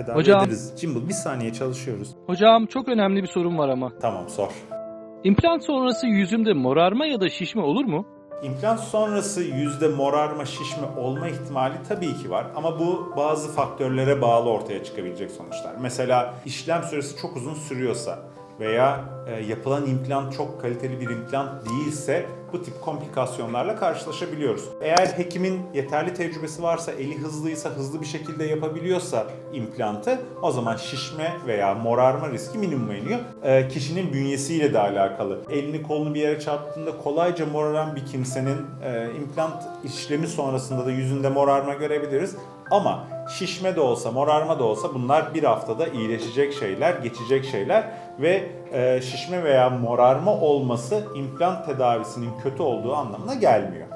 tedavi Hocam. ederiz. Cimbal bir saniye çalışıyoruz. Hocam çok önemli bir sorun var ama. Tamam sor. İmplant sonrası yüzümde morarma ya da şişme olur mu? İmplant sonrası yüzde morarma, şişme olma ihtimali tabii ki var ama bu bazı faktörlere bağlı ortaya çıkabilecek sonuçlar. Mesela işlem süresi çok uzun sürüyorsa veya e, yapılan implant çok kaliteli bir implant değilse bu tip komplikasyonlarla karşılaşabiliyoruz. Eğer hekimin yeterli tecrübesi varsa, eli hızlıysa, hızlı bir şekilde yapabiliyorsa implantı o zaman şişme veya morarma riski minimuma iniyor. E, kişinin bünyesiyle de alakalı. Elini kolunu bir yere çarptığında kolayca moraran bir kimsenin e, implant işlemi sonrasında da yüzünde morarma görebiliriz. Ama şişme de olsa, morarma da olsa bunlar bir haftada iyileşecek şeyler, geçecek şeyler ve e, şişme veya morarma olması implant tedavisinin kötü olduğu anlamına gelmiyor.